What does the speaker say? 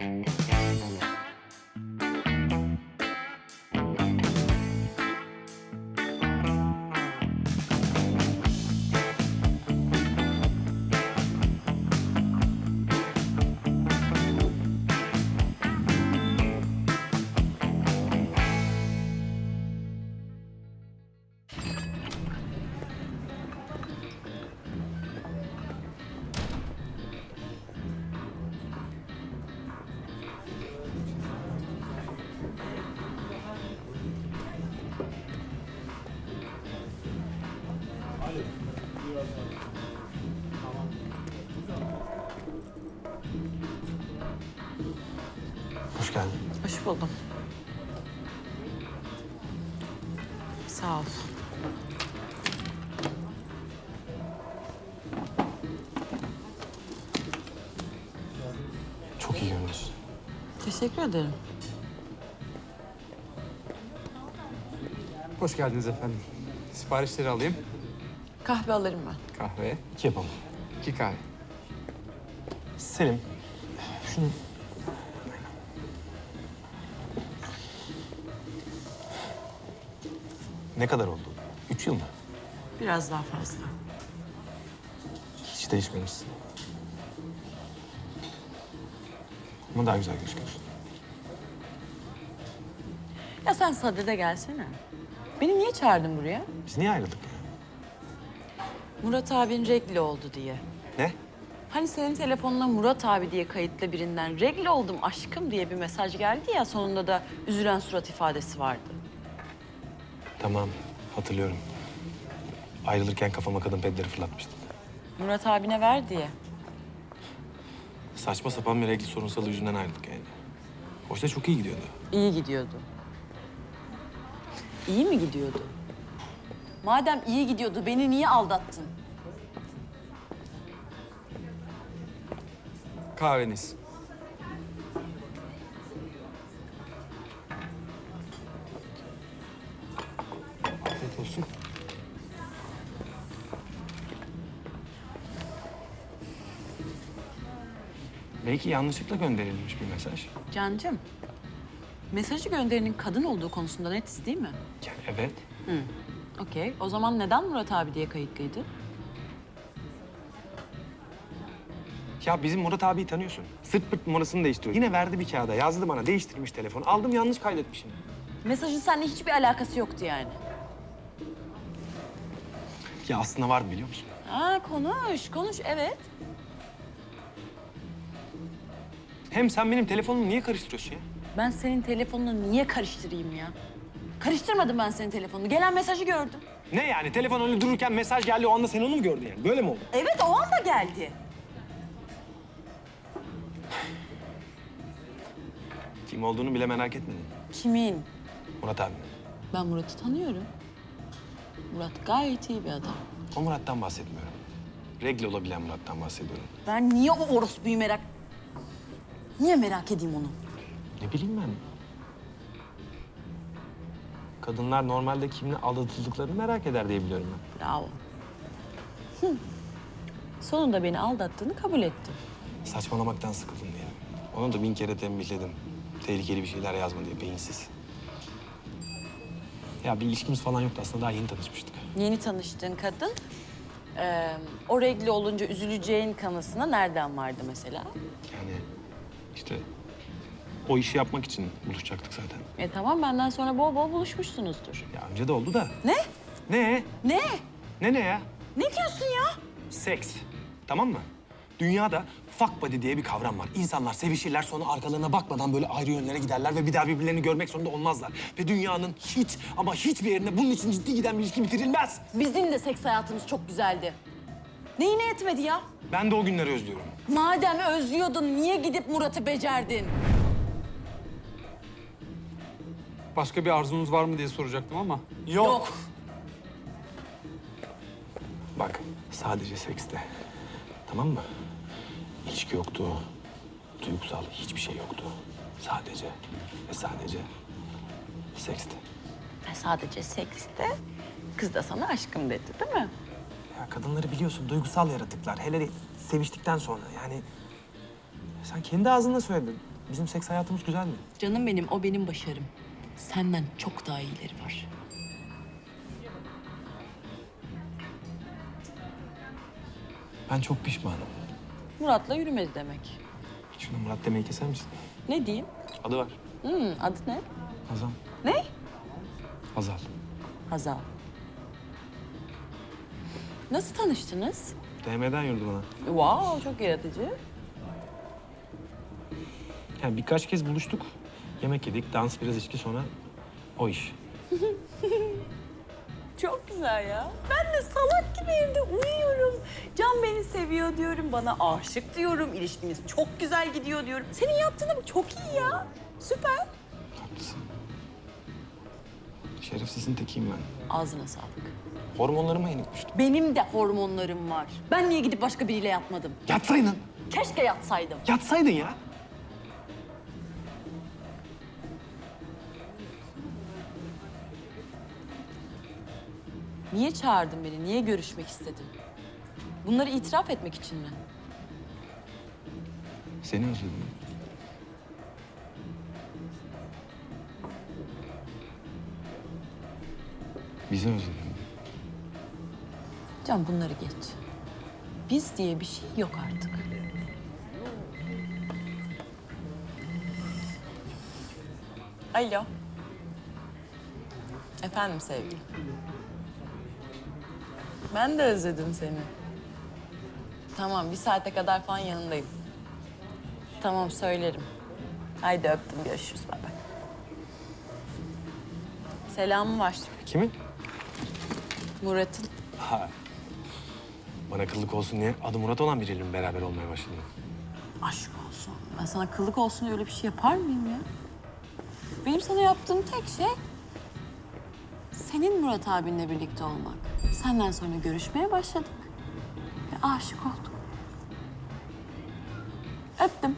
Thank you. Geldin. Hoş buldum. Sağ ol. Çok iyi görünüyorsun. Teşekkür ederim. Hoş geldiniz efendim. Siparişleri alayım. Kahve alırım ben. Kahve, İki yapalım. iki kahve. Selim, şunu... Ne kadar oldu? Üç yıl mı? Biraz daha fazla. Hiç değişmemişsin. Ama daha güzel gözüküyorsun. Ya sen sadede gelsene. Beni niye çağırdın buraya? Biz niye ayrıldık ya? Murat abin regli oldu diye. Ne? Hani senin telefonuna Murat abi diye kayıtlı birinden regli oldum aşkım diye bir mesaj geldi ya sonunda da üzülen surat ifadesi vardı. Tamam, hatırlıyorum. Ayrılırken kafama kadın pedleri fırlatmıştın. Murat abine ver diye. Saçma sapan bir regl sorunsalı yüzünden ayrıldık yani. Oysa çok iyi gidiyordu. İyi gidiyordu. İyi mi gidiyordu? Madem iyi gidiyordu beni niye aldattın? Kahveniz. Belki yanlışlıkla gönderilmiş bir mesaj. Cancım, mesajı gönderenin kadın olduğu konusunda netiz değil mi? Yani evet. Okey. O zaman neden Murat abi diye kayıtlıydı? Ya bizim Murat abiyi tanıyorsun. Sırt pırt numarasını değiştiriyor. Yine verdi bir kağıda. Yazdı bana. Değiştirmiş telefonu. Aldım yanlış kaydetmişim. Mesajın seninle hiçbir alakası yoktu yani. Ya aslında var biliyor musun? Ha konuş, konuş evet. Hem sen benim telefonumu niye karıştırıyorsun ya? Ben senin telefonunu niye karıştırayım ya? Karıştırmadım ben senin telefonunu. Gelen mesajı gördüm. Ne yani? Telefon öyle dururken mesaj geldi. O anda sen onu mu gördün yani? Böyle mi oldu? Evet o anda geldi. Kim olduğunu bile merak etmedin. Kimin? Murat abi. Ben Murat'ı tanıyorum. Murat gayet iyi bir adam. O Murat'tan bahsetmiyorum. Regle olabilen Murat'tan bahsediyorum. Ben niye o orospuyu merak... Niye merak edeyim onu? Ne bileyim ben. Kadınlar normalde kimle aldatıldıklarını merak eder diye biliyorum ben. Bravo. Hı. Sonunda beni aldattığını kabul etti. Saçmalamaktan sıkıldım diyelim. Onu da bin kere tembihledim. Tehlikeli bir şeyler yazma diye beyinsiz. Ya bir ilişkimiz falan yoktu aslında daha yeni tanışmıştık. Yeni tanıştığın kadın eee, o regli olunca üzüleceğin kanısına nereden vardı mesela? Yani işte o işi yapmak için buluşacaktık zaten. E tamam benden sonra bol bol buluşmuşsunuzdur. Ya önce de oldu da. Ne? Ne? Ne? Ne ne ya? Ne diyorsun ya? Seks. Tamam mı? Dünyada fuck buddy diye bir kavram var. İnsanlar sevişirler sonra arkalarına bakmadan böyle ayrı yönlere giderler ve bir daha birbirlerini görmek zorunda olmazlar. Ve dünyanın hiç ama hiçbir yerinde bunun için ciddi giden bir ilişki bitirilmez. Bizim de seks hayatımız çok güzeldi. Neyine yetmedi ya? Ben de o günleri özlüyorum. Madem özlüyordun niye gidip Murat'ı becerdin? Başka bir arzunuz var mı diye soracaktım ama. Yok. Bak sadece sekste. Tamam mı? İlişki yoktu. Duygusal hiçbir şey yoktu. Sadece ve sadece seksti. E sadece sekste kız da sana aşkım dedi değil mi? Ya kadınları biliyorsun duygusal yaratıklar. Hele de seviştikten sonra yani... Sen kendi ağzınla söyledin. Bizim seks hayatımız güzel mi? Canım benim, o benim başarım. Senden çok daha iyileri var. Ben çok pişmanım. Murat'la yürümedi demek. Şuna Murat demeyi keser misin? Ne diyeyim? Adı var. Hmm, adı ne? Hazal. Ne? Hazal. Hazal. Nasıl tanıştınız? DM'den yürüdü bana. Wow, çok yaratıcı. Yani birkaç kez buluştuk. Yemek yedik, dans, biraz içki sonra o iş. Çok güzel ya. Ben de salak gibi evde uyuyorum. Can beni seviyor diyorum, bana aşık diyorum. İlişkimiz çok güzel gidiyor diyorum. Senin yaptığın çok iyi ya. Süper. Şerefsizin tekiyim ben. Ağzına sağlık. Hormonlarıma yenik düştüm. Benim de hormonlarım var. Ben niye gidip başka biriyle yatmadım? Yatsaydın. Keşke yatsaydım. Yatsaydın ya. Niye çağırdın beni? Niye görüşmek istedin? Bunları itiraf etmek için mi? Seni özledim. Bizi özledim. Can bunları geç. Biz diye bir şey yok artık. Alo. Efendim sevgilim. Ben de özledim seni. Tamam, bir saate kadar falan yanındayım. Tamam, söylerim. Haydi öptüm, görüşürüz. Bay. Selamı var. Kimin? Murat'ın. Ha. Bana kıllık olsun diye adı Murat olan biriyle mi beraber olmaya başladın? Aşk olsun. Ben sana kıllık olsun diye öyle bir şey yapar mıyım ya? Benim sana yaptığım tek şey... ...senin Murat abinle birlikte olmak. Senden sonra görüşmeye başladık. Ve aşık oldum. Öptüm.